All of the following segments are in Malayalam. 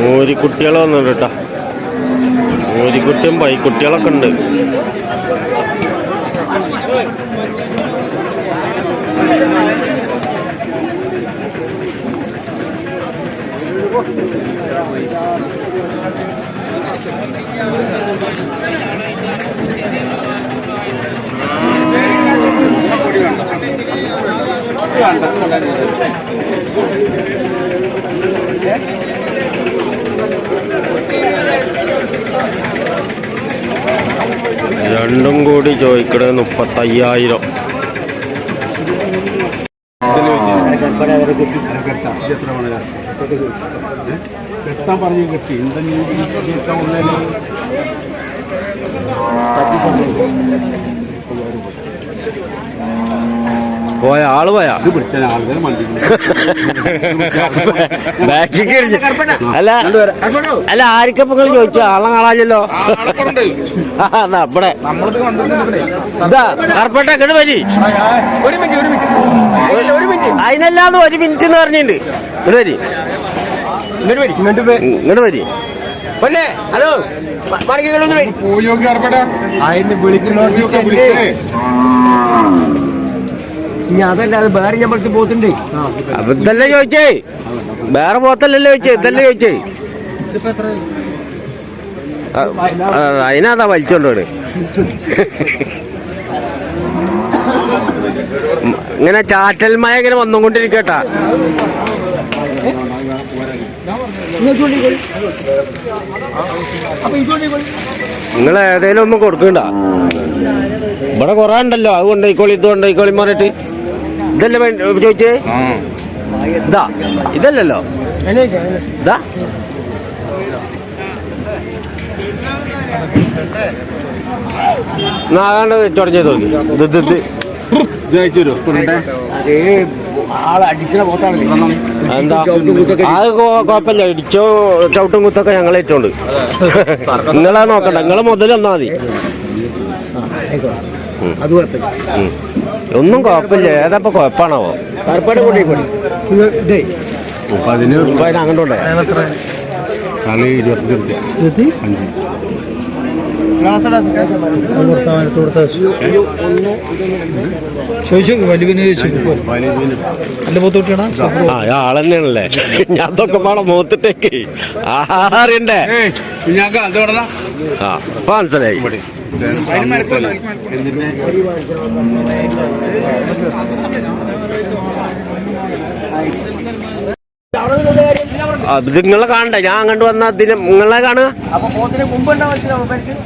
മൂരിക്കുട്ടികൾ വന്നിട്ടുണ്ട് കേട്ടോ മൂരിക്കുട്ടിയും പൈക്കുട്ടികളൊക്കെ ഉണ്ട്. രണ്ടും ചോദിക്കണത് മുപ്പത്തയ്യായിരം. കെട്ടാൻ പറഞ്ഞു കെട്ടി എന്തെങ്കിലും പോയ ആൾ പോയാ? ബാക്കിക്ക്. അല്ല അല്ല ആർക്കപ്പം നിങ്ങൾ ചോദിച്ചു? ആളെ കാണാഞ്ഞല്ലോ. ദാ ഇവിടെ. ഇതാ കറുപ്പട്ട ഇങ്ങോട്ട് വരി. അതിനല്ലാതെ ഒരു മിനിറ്റ് എന്ന് പറഞ്ഞിട്ടുണ്ട്. ഇങ്ങോട്ട് വരി. ഇങ്ങോട്ട് വരി. പൊന്നെ ഹലോ. അതിന് ഇനി അതല്ല അത് വേറെ ഞമ്മൾക്ക് പോത്തുണ്ടേ അപ്പൊ ഇതല്ലേ ചോദിച്ചേ? വേറെ പോത്തല്ലല്ലോ ചോദിച്ചേ ഇതല്ലേ ചോദിച്ചേ? ആ, വലിച്ചോണ്ടോട് ഇങ്ങനെ ചാറ്റൽ മഴ ഇങ്ങനെ വന്നുകൊണ്ടിരിക്കട്ടാ. നിങ്ങൾ ഏതേലും ഒന്നും കൊടുക്കണ്ട? ഇവിടെ കൊറേ ഉണ്ടല്ലോ അത് കൊണ്ടോയിക്കോളി ഇത് കൊണ്ടോയിക്കോളി പറഞ്ഞിട്ട്. ഇതല്ലേ ചോദിച്ചേ? ഇതാ ഇതല്ലല്ലോ. ഇതാ നാഗാണ്ട് ചൊടഞ്ഞേ തോന്നി. ഇത് ഇത് എന്താ? അത് കുഴപ്പമില്ല. ഇടിച്ചോ ചവിട്ടും കുത്തൊക്കെ ഞങ്ങൾ ഏറ്റോണ്ട്. നിങ്ങളാ നോക്കണ്ട. നിങ്ങളെ മുതൽ തന്നാ മതി. അത് കുഴപ്പമില്ല. ഒന്നും കുഴപ്പമില്ല. ഏതപ്പോ കുഴപ്പമാണോ കറുപ്പാട് കൂടി അതിന് അങ്ങോട്ടുണ്ടേ? കളി ഇരുപത്തി? അഞ്ച്. ആളെന്നെയാണല്ലേ. ഞാൻ തൊക്കെ പാടെ മൂത്തിട്ടേക്ക് ആഹാറിണ്ടേ ഞങ്ങൾക്ക് അത് ഇവിടെ ആ മനസ്സിലായി. എന്തിന്റെ അത് നിങ്ങളെ കാണണ്ട. ഞാൻ അങ്ങോട്ട് വന്ന അതിന് നിങ്ങളെ കാണുക.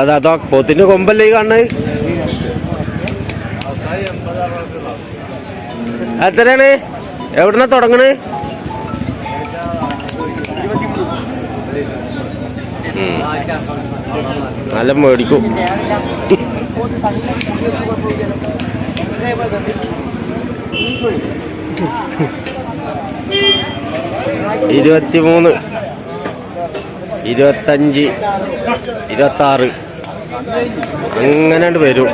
അതാ അതോ പോത്തിന്റെ കൊമ്പല്ലേ ഈ കാണുന്നത്. എത്രയാണ്? എവിടുന്ന തുടങ്ങണ്? ഉം. നല്ല മേടിക്കും. ഇരുപത്തിമൂന്ന് ഇരുപത്തഞ്ച് ഇരുപത്താറ്. അങ്ങനെ വരും.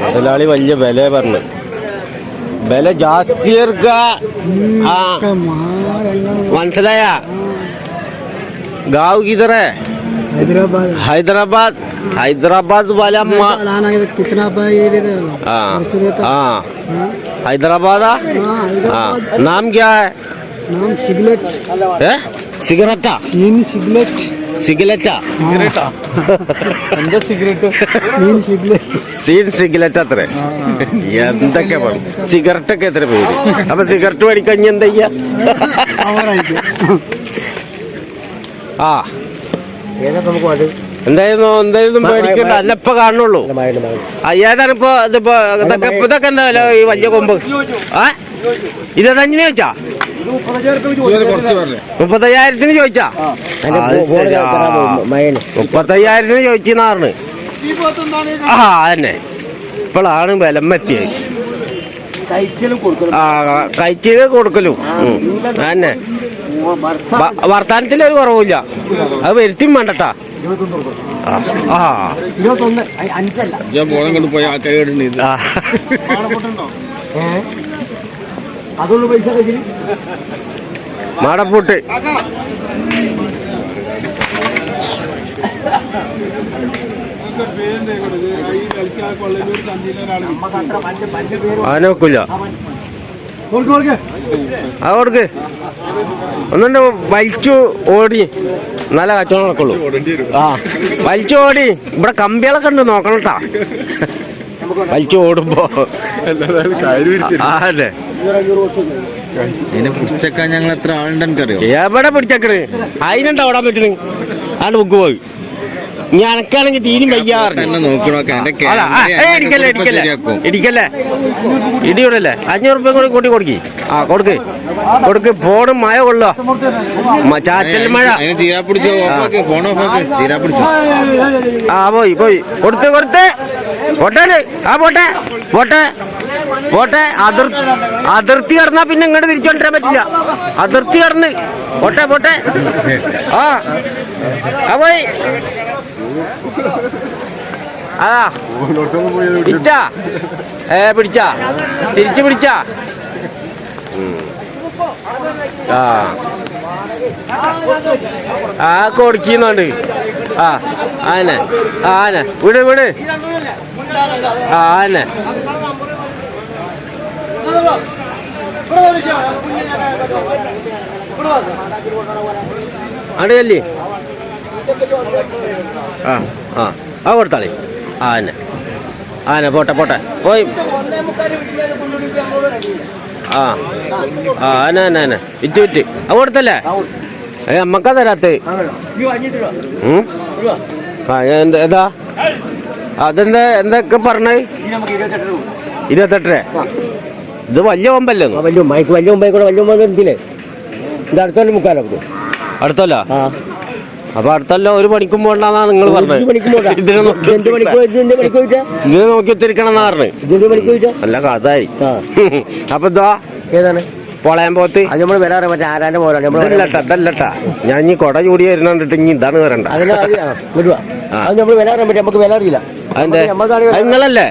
മുതലാളി വലിയ വില പറഞ്ഞു വില ജാസ്തി മനസ്സിലായ? ഗാവ് ഗീതറേ. ಹೈದರಾಬಾದ್. ಹೈದರಾಬಾದ್ ಹೈದರಾಬಾದ್ ವಾಲೆ ಹೈದರಾಬಾದ? ನಮ್ಗೆ? ಸಿಗರೆಟ್? ನೀನು ಸಿಗರೇಟ್ ಸೀನ್ ಸಿಗಲೆಟ್ ಆತ್ರೆ. ಎಂತಕ್ಕೆ ಬರು ಸಿಗರೆಟ್ ಕೇತ್ರ ಬೇಡಿ ಅಪ್ಪ ಸಿಗರಟ್ ಹೊಡಿಕಂಜೆಂದಯ್ಯ ಹಾ. എന്തായിരുന്നു? ഇതൊക്കെ ഇതൊക്കെ ചോദിച്ചാ? മുപ്പത്തയ്യായിരത്തിന് ചോദിച്ചാ? ചോദിച്ചാറിന് ആ. അതന്നെ. ഇപ്പോഴാണ് വിലമെത്തിയത് ആ കഴിച്ചിൽ കൊടുക്കലും. അതന്നെ. വർത്താനത്തിൽ ഒരു കുറവില്ല അത് വരുത്തി വേണ്ടട്ടാ. ആ. ഞാൻ ബോധം ആ കൊടുക്ക് ഒന്നുണ്ട് വലിച്ചു ഓടി. നല്ല കച്ചവടം നടക്കുള്ളൂ. ആ വലിച്ചു ഓടി. ഇവിടെ കമ്പികളൊക്കെ ഉണ്ട് നോക്കണം കേട്ടാ വലിച്ചു ഓടുമ്പോ. അല്ലേ അതെ. ഇതിനെ പിടിച്ചേക്കാൻ ഞങ്ങൾ എത്ര ആളുണ്ടെന്ന് അറിയോ എവിടെ പിടിച്ചേക്കണ്? അതിനുണ്ട് ഓടാൻ പറ്റണ് ആണ്ട് ബുക്ക് പോയി. ഇനി അനക്കാണെങ്കിൽ തീരും വയ്യാറില്ല ഇടിക്കല്ലേ ഇടിക്കല്ലേ? ഇടിക്കല്ലേ? ഇടിയൂടല്ലേ അഞ്ഞൂറ് രൂപ കൂടി കൂട്ടി കൊടുക്കി. ആ കൊടുക്ക്. കൊടുക്ക് ഫോണ് മഴ കൊള്ളോ ചാറ്റൽ മഴ. ആ. പോയി പോയി. കൊടുത്ത് കൊടുത്ത്. പോട്ടെ ആ പോട്ടെ പോട്ടെ പോട്ടെ. അതിർ അതിർത്തി കടന്നാ പിന്നെ ഇങ്ങോട്ട് തിരിച്ചോണ്ടിരാൻ പറ്റില്ല. അതിർത്തി കടന്ന്. പോട്ടെ പോട്ടെ. ആ. ആ പോയി. അതാ ഇറ്റാ ഏ പിടിച്ചാ. തിരിച്ചു പിടിച്ചാ. ആ. ആ കൊടുക്കുന്നുണ്ട് ആ ആനെ ആനെ വിട് വിട്. ആനെ അടയല്ലേ? ആ ആ. ആ കൊടുത്താളി. ആ തന്നെ പോട്ടെ പോട്ടെ. പോയി. ആ ആ അന്നെ അന്നെ ആന വിറ്റ് വിറ്റ്. അത് കൊടുത്തല്ലേ? ഏ നമ്മക്കാ തരാത്ത? ആ എന്താ ഏതാ? അതെന്താ എന്തൊക്കെ പറഞ്ഞേ? ഇരുപത്തെട്ടര. ഇത് വലിയ കൊമ്പല്ലേ വലിയ വലിയ മുമ്പേ കൂടെ വലിയ മുമ്പ് എന്തില്ലേ? ഇത് അടുത്തോണ്ട് മുക്കാലോ. അടുത്തോല്ലോ അടുത്തല്ല ആ. അപ്പൊ അടുത്തല്ല ഒരു പണിക്കും പോണ്ടെന്നാ നിങ്ങൾ പറഞ്ഞത്. മണിക്ക്. ഇതിനെ നോക്കി മണിക്ക് മണിക്ക് ഇതിനെ നോക്കി ഒത്തിരിക്കണം എന്നാ പറഞ്ഞത് മണിക്ക് നല്ല കഥായി അപ്പൊ എന്താ ഏതാണ്? പൊളയാൻ പോത്ത്. അത് നമ്മൾ വരാറ് മറ്റേ ആരാന്റെ പോലാണ് നമ്മൾ ഇതല്ലട്ടാ ഇതല്ലട്ടാ ഞാൻ ഇനി കൊട ചൂടി വരുന്നുണ്ടിട്ട് ഇനി ഇതാണ് വരണ്ട. അത് നമ്മൾ പറ്റും നമുക്ക് വില അറിയില്ല. അതിന്റെ നിങ്ങളല്ലേ?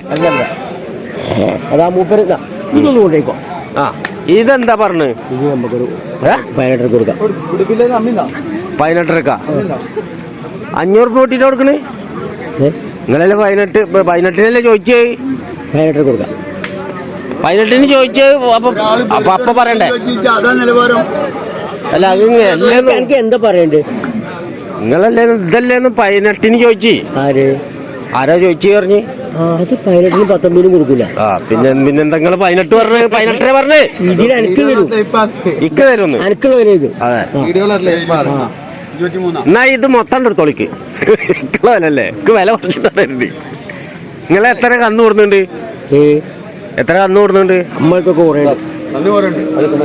അതാ മൂപ്പര് ഇതാ. ഇതൊന്ന് കൊണ്ടേക്കോ ആ ഇതെന്താ പറഞ്ഞു? നമുക്കൊരു പതിനെട്ടര കൊടുക്കാം. പതിനെട്ടരക്ക. അഞ്ഞൂറ് രൂപ കൂട്ടിട്ട് കൊടുക്കണേ? നിങ്ങളല്ലേ പതിനെട്ട് പതിനെട്ടിനല്ലേ ചോദിച്ചേ? പതിനെട്ടര കൊടുക്കാം. പതിനെട്ടിന് ചോദിച്ചേ അപ്പൊ അപ്പൊ അപ്പൊ പറയണ്ടേ? അല്ല അത് എനിക്ക് എന്താ പറയണ്ടേ? നിങ്ങളല്ലേ ഇതല്ലേന്ന് പതിനെട്ടിന് ചോദിച്ചു? ആര്? ആരാ ചോദിച്ചു പറഞ്ഞു? ആ അത് പതിനെട്ടിനും പത്തൊമ്പതിനും കൊടുക്കില്ല ആ പിന്നെ പിന്നെ നിങ്ങൾ പതിനെട്ട് പറഞ്ഞു പതിനെട്ടര പറഞ്ഞേ? ഇതിന് എനിക്ക് തരും ഇക്ക തരുന്നു. അനക്കുള്ള വരും ഇത്. അതെ. എന്നാ ഇത് മൊത്തം എടുത്തോളിക്ക് വിലല്ലേ? ഇക്ക് വില കുറച്ചിട്ടാണ് നിങ്ങളെ എത്ര കന്ന് കൂടുന്നുണ്ട് എത്ര കന്ന് കൂടുന്നുണ്ട് അമ്മക്കൊക്കെ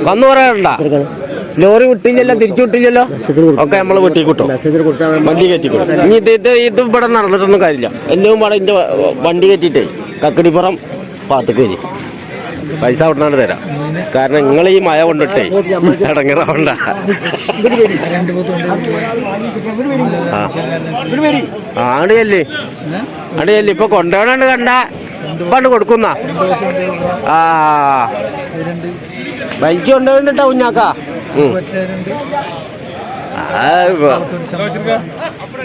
കന്ന് പറയാറുണ്ട ലോറി വിട്ടില്ലല്ലോ തിരിച്ചു വിട്ടില്ലല്ലോ? ഒക്കെ നമ്മൾ വെട്ടി കിട്ടും. വണ്ടി കയറ്റി ഇനി ഇത് ഇത് ഇവിടെ നടന്നിട്ടൊന്നും കാര്യമില്ല. എല്ലാം പാടെ ഇതിന്റെ വണ്ടി കയറ്റിട്ടേ കക്കടിപ്പുറം പാത്തക്ക് വരി പൈസ അവിടുന്നാണ് തരാം. കാരണം നിങ്ങൾ ഈ മഴ കൊണ്ടിട്ടേ ഇടങ്ങറാവണ്ട. ആ. ആ, ആടിയല്ലേ ആടിയല്ലേ ഇപ്പൊ കൊണ്ടുപോകണ കണ്ട. പണ്ട് കൊടുക്കുന്ന? ആ. വലിച്ചു കൊണ്ടുപോയിട്ടാ കുഞ്ഞാക്ക.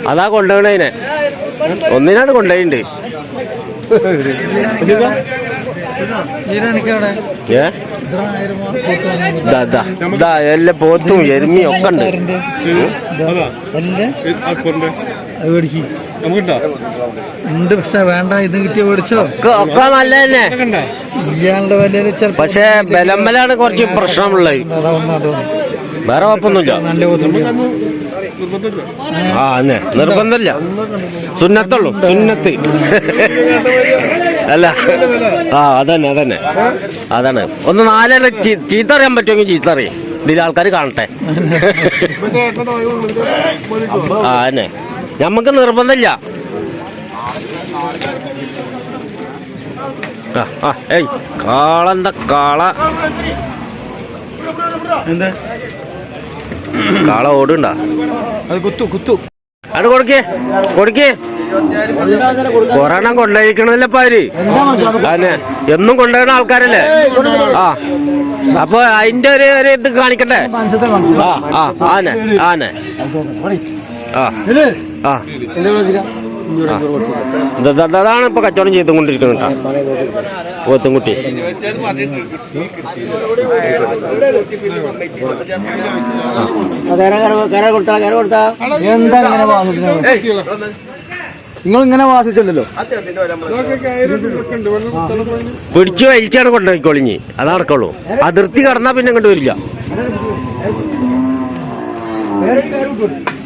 അതാ കൊണ്ടുപോകണേനെ ഒന്നിനാണ് ദാ, എല്ലാം പോത്തും എരുമിയും ഒക്കെ ഉണ്ട്. ഉണ്ട് പക്ഷെ വേണ്ട ഇത് കിട്ടിയ മേടിച്ചോ? ഒക്കെ നല്ല തന്നെ ഇയാളുടെ പക്ഷെ ബലമ്പലാണ് കുറച്ച് പ്രശ്നമുള്ളത്. വേറെ കുഴപ്പമൊന്നുമില്ല. ആ അന്നെ. നിർബന്ധമില്ല. സുന്നത്തുള്ളൂ. സുന്നത്ത്. അല്ല. ആ അതന്നെ അതന്നെ. അതാണ്. ഒന്ന് നാലര ചീത്ത അറിയാൻ പറ്റുമെങ്കിൽ ചീത്ത അറിയാം. ഇതിൽ ആൾക്കാർ കാണട്ടെ. ആ അന്നെ ഞമ്മക്ക് നിർബന്ധമില്ല. ആ ആ ഏയ്. കാളന്ത കാള? കാള ഓടുണ്ടാ? അത് കുത്തു കുത്തു. അത് കൊടുക്കേ കൊടുക്കേ. കൊറോണ കൊണ്ടുപോയിക്കണല്ലേ പാര് അതെ എന്നും കൊണ്ടുപോകുന്ന ആൾക്കാരല്ലേ? ആ. അപ്പൊ അതിന്റെ ഒരു ഒരു ഇത് കാണിക്കട്ടെ? ആ ആ ആനെ ആനെ. ആ അതാണ് ഇപ്പൊ കച്ചവടം ചെയ്തുകൊണ്ടിരിക്കുന്നത് കേട്ടോ. പോത്തുംകുട്ടി. എന്താ നിങ്ങൾ ഇങ്ങനെ വാസിച്ചല്ലോ പിടിച്ചു വലിച്ചാണ് കൊണ്ടുപോയിക്കോളിഞ്ഞ്. അത് നടക്കുള്ളൂ. അതിർത്തി കടന്നാ പിന്നെ ഇങ്ങോട്ട് വരില്ല.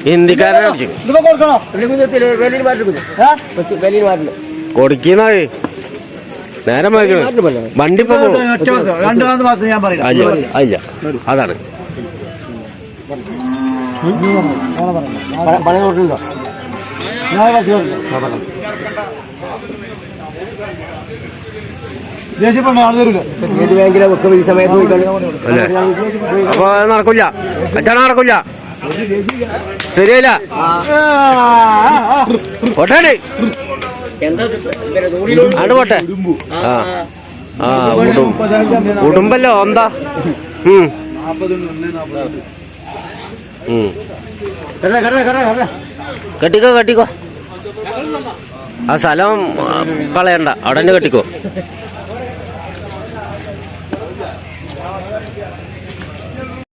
ഹിന്ദിക്കാരനെ പിടിച്ചു ഇതിപ്പോ കൊടുക്കണോ? വെളിയിൽ മാറ്റിട്ടുണ്ട് വെളിയിൽ മാറ്റുന്നു കൊടുക്കുന്നത് നേരം വണ്ടി അല്ല അതാണ്. പണം തരൂല സമയത്ത് അപ്പൊ നടക്കില്ല കച്ചവടം നടക്കില്ല ശരിയല്ല പോട്ടെ ആണ്ട് പോട്ടെ ആ ആ എന്താ ഉം ഉം കെട്ടിക്കോ കെട്ടിക്കോ. ആ സ്ഥലം കളയണ്ട. അവിടെ തന്നെ കെട്ടിക്കോ.